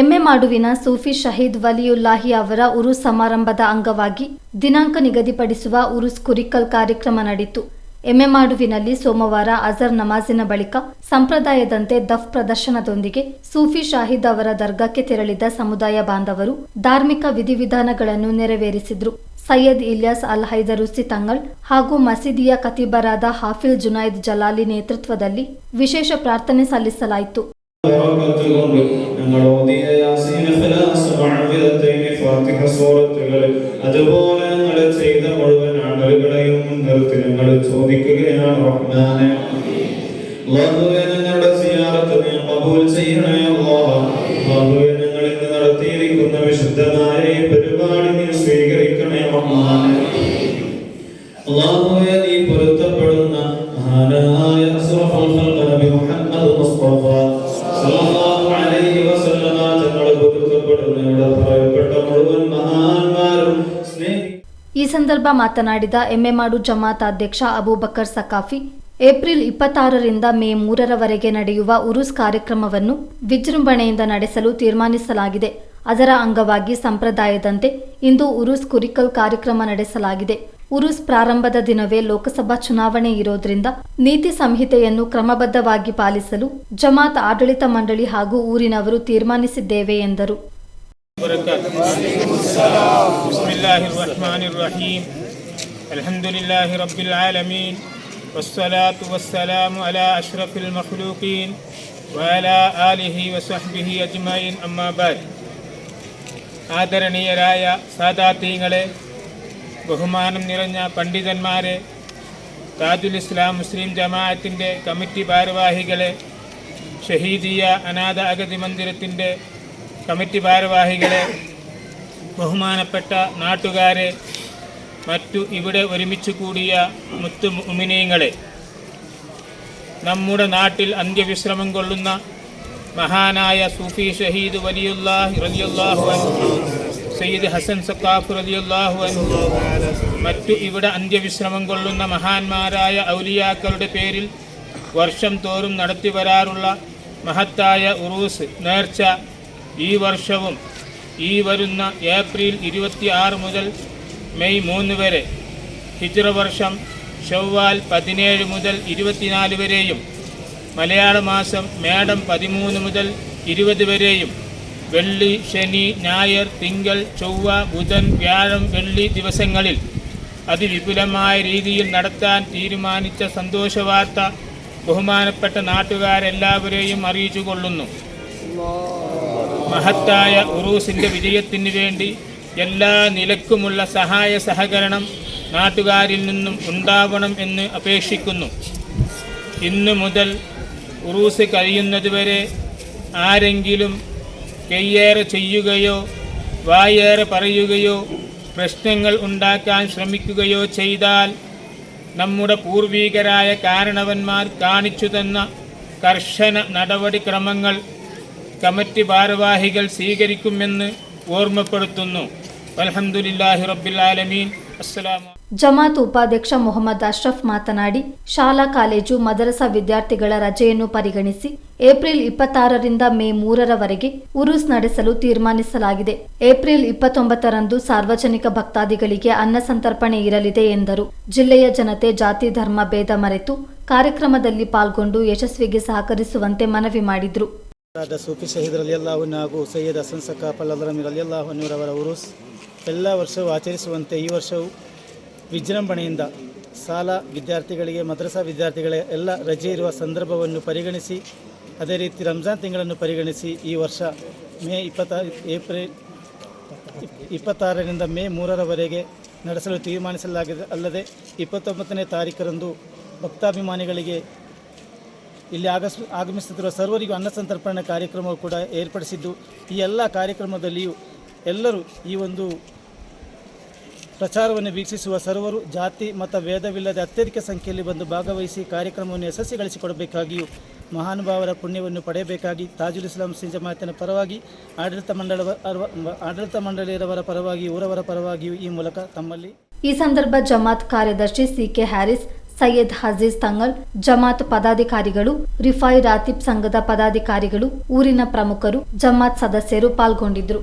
ಎಮ್ಮೆ ಮಾಡುವಿನ ಸೂಫಿ ಶಹೀದ್ ವಲಿಯುಲ್ಲಾಹಿ ಅವರ ಉರು ಸಮಾರಂಭದ ಅಂಗವಾಗಿ ದಿನಾಂಕ ನಿಗದಿಪಡಿಸುವ ಉರುಸ್ ಕುರಿಕಲ್ ಕಾರ್ಯಕ್ರಮ ನಡೆಯಿತು. ಎಮ್ಮೆ ಮಾಡುವಿನಲ್ಲಿ ಸೋಮವಾರ ಅಜರ್ ನಮಾಜಿನ ಬಳಿಕ ಸಂಪ್ರದಾಯದಂತೆ ದಫ್ ಪ್ರದರ್ಶನದೊಂದಿಗೆ ಸೂಫಿ ಶಾಹಿದ್ ಅವರ ದರ್ಗಾಕ್ಕೆ ತೆರಳಿದ ಸಮುದಾಯ ಬಾಂಧವರು ಧಾರ್ಮಿಕ ವಿಧಿವಿಧಾನಗಳನ್ನು ನೆರವೇರಿಸಿದ್ರು. ಸೈಯದ್ ಇಲಿಯಾಸ್ ಅಲ್ ಹೈದರುಸಿ ತಂಗಳ್ ಹಾಗೂ ಮಸೀದಿಯ ಕತಿಬರಾದ ಹಾಫಿಲ್ ಜುನಾಯ್ದ್ ಜಲಾಲಿ ನೇತೃತ್ವದಲ್ಲಿ ವಿಶೇಷ ಪ್ರಾರ್ಥನೆ ಸಲ್ಲಿಸಲಾಯಿತು. ബറകത്തുകൊണ്ട് ഞങ്ങൾ ഓതിയ സൂറത്തുകൾ. അതുപോലെ ഞങ്ങൾ ചെയ്ത മുഴുവൻ അമലുകളെയും മുൻനിർത്തി ഞങ്ങൾ ചോദിക്കുകയാണ് റഹ്മാനെ. ഞങ്ങളുടെ സിയാറത്ത് നീ കബൂൽ ചെയ്യണേ അല്ലാഹുവേ ഞങ്ങൾ ഇന്ന് നടത്തിയിരിക്കുന്ന വിശുദ്ധമായ ഈ പരിപാടി നീ സ്വീകരിക്കണേ റഹ്മാനെ. അള്ളാഹുവേ നീ പൊരുത്തപ്പെടുന്ന മഹാനായ ಈ ಸಂದರ್ಭ ಮಾತನಾಡಿದ ಎಮ್ಮೆಮಾಡು ಜಮಾತ್ ಅಧ್ಯಕ್ಷ ಅಬೂಬಕರ್ ಸಕಾಫಿ, ಏಪ್ರಿಲ್ ಇಪ್ಪತ್ತಾರರಿಂದ ಮೇ ಮೂರರವರೆಗೆ ನಡೆಯುವ ಉರುಸ್ ಕಾರ್ಯಕ್ರಮವನ್ನು ವಿಜೃಂಭಣೆಯಿಂದ ನಡೆಸಲು ತೀರ್ಮಾನಿಸಲಾಗಿದೆ. ಅದರ ಅಂಗವಾಗಿ ಸಂಪ್ರದಾಯದಂತೆ ಇಂದು ಉರುಸ್ ಕುರಿಕಲ್ ಕಾರ್ಯಕ್ರಮ ನಡೆಸಲಾಗಿದೆ. ಉರುಸ್ ಪ್ರಾರಂಭದ ದಿನವೇ ಲೋಕಸಭಾ ಚುನಾವಣೆ ಇರೋದ್ರಿಂದ ನೀತಿ ಸಂಹಿತೆಯನ್ನು ಕ್ರಮಬದ್ಧವಾಗಿ ಪಾಲಿಸಲು ಜಮಾತ್ ಆಡಳಿತ ಮಂಡಳಿ ಹಾಗೂ ಊರಿನವರು ತೀರ್ಮಾನಿಸಿದ್ದೇವೆ ಎಂದರು. بسم الله الرحمن الرحيم الحمد لله رب العالمين والصلاة والسلام على أشرف المخلوقين وعلى آله وصحبه أجمعين أما بعد ആദരണീയരായ സാദാത്യങ്ങളെ ബഹുമാനം നിറഞ്ഞ പണ്ഡിതന്മാരെ താജുൽ ഇസ്ലാം മുസ്ലിം ജമാഅത്തിൻ്റെ കമ്മിറ്റി ഭാരവാഹികളെ ഷഹീദിയ അനാഥ അഗതി മന്ദിരത്തിൻ്റെ കമ്മിറ്റി ഭാരവാഹികളെ ബഹുമാനപ്പെട്ട നാട്ടുകാരെ മറ്റു ഇവിടെ ഒരുമിച്ച് കൂടിയ മുത്തു ഉമിനീയങ്ങളെ നമ്മുടെ നാട്ടിൽ അന്ത്യവിശ്രമം കൊള്ളുന്ന മഹാനായ സൂഫി ഷഹീദ് വലിയുല്ലാഹ് റലിയുല്ലാഹു അൻഹു സയ്യിദ് ഹസൻ സക്കാഫ് റലിയുല്ലാഹു അൻഹു മറ്റു ഇവിടെ അന്ത്യവിശ്രമം കൊള്ളുന്ന മഹാന്മാരായ ഔലിയാക്കളുടെ പേരിൽ വർഷം തോറും നടത്തി വരാറുള്ള മഹത്തായ ഉറൂസ് നേർച്ച ഈ വർഷവും ഈ വരുന്ന ഏപ്രിൽ ഇരുപത്തി ആറ് മുതൽ മെയ് മൂന്ന് വരെ ഹിജ്റ വർഷം ഷവ്വാൽ പതിനേഴ് മുതൽ ഇരുപത്തിനാല് വരെയും മലയാള മാസം മേടം പതിമൂന്ന് മുതൽ ഇരുപത് വരെയും വെള്ളി ശനി ഞായർ തിങ്കൾ ചൊവ്വ ബുധൻ വ്യാഴം വെള്ളി ദിവസങ്ങളിൽ അതിവിപുലമായ രീതിയിൽ നടത്താൻ തീരുമാനിച്ച സന്തോഷവാർത്ത ബഹുമാനപ്പെട്ട നാട്ടുകാരെല്ലാവരെയും അറിയിച്ചു കൊള്ളുന്നു മഹത്തായ ഉറൂസിന്റെ വിജയത്തിന് വേണ്ടി എല്ലാ നിലക്കുമുള്ള സഹായ സഹകരണം നാട്ടുകാരിൽ നിന്നും ഉണ്ടാവണം എന്ന് അപേക്ഷിക്കുന്നു. ഇന്നു മുതൽ ഉറൂസ് കഴിയുന്നതുവരെ ആരെങ്കിലും കയ്യേറെ ചെയ്യുകയോ വായേറെ പറയുകയോ പ്രശ്നങ്ങൾ ഉണ്ടാക്കാൻ ശ്രമിക്കുകയോ ചെയ്താൽ നമ്മുടെ പൂർവീകരായ കാരണവന്മാർ കാണിച്ചു തന്ന കർശന നടപടിക്രമങ്ങൾ കമ്മിറ്റി ഭാരവാഹികൾ സ്വീകരിക്കുമെന്ന് ഓർമ്മപ്പെടുത്തുന്നു അൽഹംദുലില്ലാഹി റബ്ബിൽ ആലമീൻ അസ്സലാമു ಜಮಾತ್ ಉಪಾಧ್ಯಕ್ಷ ಮೊಹಮ್ಮದ್ ಅಶ್ರಫ್ ಮಾತನಾಡಿ ಶಾಲಾ ಕಾಲೇಜು ಮದರಸಾ ವಿದ್ಯಾರ್ಥಿಗಳ ರಜೆಯನ್ನು ಪರಿಗಣಿಸಿ ಏಪ್ರಿಲ್ ಇಪ್ಪತ್ತಾರರಿಂದ ಮೇ ಮೂರರವರೆಗೆ ಉರುಸ್ ನಡೆಸಲು ತೀರ್ಮಾನಿಸಲಾಗಿದೆ ಏಪ್ರಿಲ್ ಇಪ್ಪತ್ತೊಂಬತ್ತರಂದು ಸಾರ್ವಜನಿಕ ಭಕ್ತಾದಿಗಳಿಗೆ ಅನ್ನ ಸಂತರ್ಪಣೆ ಇರಲಿದೆ ಎಂದರು ಜಿಲ್ಲೆಯ ಜನತೆ ಜಾತಿ ಧರ್ಮ ಭೇದ ಮರೆತು ಕಾರ್ಯಕ್ರಮದಲ್ಲಿ ಪಾಲ್ಗೊಂಡು ಯಶಸ್ವಿಗೆ ಸಹಕರಿಸುವಂತೆ ಮನವಿ ಮಾಡಿದ್ರು ಆದ ಸೂಫಿ ಶಹೀದ್ ರಲಿಯಲ್ಲಾಹುನ್ ಹಾಗೂ ಸೈಯದ್ ಹಸನ್ ಸಕಾಫ್ ಅಲಿ ಅಲ್ಲಾಹುನ್ನೂರವರ ಉರುಸ್, ಎಲ್ಲ ವರ್ಷವೂ ಆಚರಿಸುವಂತೆ ಈ ವರ್ಷವೂ ವಿಜೃಂಭಣೆಯಿಂದ ಶಾಲಾ ವಿದ್ಯಾರ್ಥಿಗಳಿಗೆ, ಮದ್ರಸಾ ವಿದ್ಯಾರ್ಥಿಗಳ ಎಲ್ಲ ರಜೆ ಇರುವ ಸಂದರ್ಭವನ್ನು ಪರಿಗಣಿಸಿ, ಅದೇ ರೀತಿ ರಂಜಾನ್ ತಿಂಗಳನ್ನು ಪರಿಗಣಿಸಿ ಈ ವರ್ಷ ಮೇ ಇಪ್ಪತ್ತ ಏಪ್ರಿಲ್ ಇಪ್ಪತ್ತಾರರಿಂದ ಮೇ ಮೂರರವರೆಗೆ ನಡೆಸಲು ತೀರ್ಮಾನಿಸಲಾಗಿದೆ. ಅಲ್ಲದೆ ಇಪ್ಪತ್ತೊಂಬತ್ತನೇ ತಾರೀಕರಂದು ಭಕ್ತಾಭಿಮಾನಿಗಳಿಗೆ ಇಲ್ಲಿ ಆಗಸ್ ಆಗಮಿಸುತ್ತಿರುವ ಸರ್ವರಿಗೂ ಅನ್ನ ಸಂತರ್ಪಣೆ ಕಾರ್ಯಕ್ರಮವು ಕೂಡ ಏರ್ಪಡಿಸಿದ್ದು, ಈ ಎಲ್ಲ ಕಾರ್ಯಕ್ರಮದಲ್ಲಿಯೂ ಎಲ್ಲರೂ ಈ ಒಂದು ಪ್ರಚಾರವನ್ನು ವೀಕ್ಷಿಸುವ ಸರ್ವರು, ಜಾತಿ, ಮತ ವೇದವಿಲ್ಲದೆ ಅತ್ಯಧಿಕ ಸಂಖ್ಯೆಯಲ್ಲಿ ಬಂದು ಭಾಗವಹಿಸಿ ಕಾರ್ಯಕ್ರಮವನ್ನು ಯಶಸ್ವಿಗೊಳಿಸಿಕೊಡಬೇಕಾಗಿಯೂ ಮಹಾನುಭಾವರ ಪುಣ್ಯವನ್ನು ಪಡೆಯಬೇಕಾಗಿ ತಾಜುಲ್ ಇಸ್ಲಾಂ ಸಿಂಜ ಮಾತಿನ ಪರವಾಗಿ, ಆಡಳಿತ ಮಂಡಳ ಆಡಳಿತ ಮಂಡಳಿಯರವರ ಪರವಾಗಿ, ಊರವರ ಪರವಾಗಿಯೂ ಈ ಮೂಲಕ ತಮ್ಮಲ್ಲಿ ಈ ಸಂದರ್ಭ ಜಮಾತ್ ಕಾರ್ಯದರ್ಶಿ ಸಿ ಕೆ ಹ್ಯಾರಿಸ್ ಸೈಯದ್ ಹಜೀಜ್ ತಂಗಲ್ ಜಮಾತ್ ಪದಾಧಿಕಾರಿಗಳು ರಿಫಾಯಿ ರಾತಿಬ್ ಸಂಘದ ಪದಾಧಿಕಾರಿಗಳು ಊರಿನ ಪ್ರಮುಖರು ಜಮಾತ್ ಸದಸ್ಯರು ಪಾಲ್ಗೊಂಡಿದ್ರು.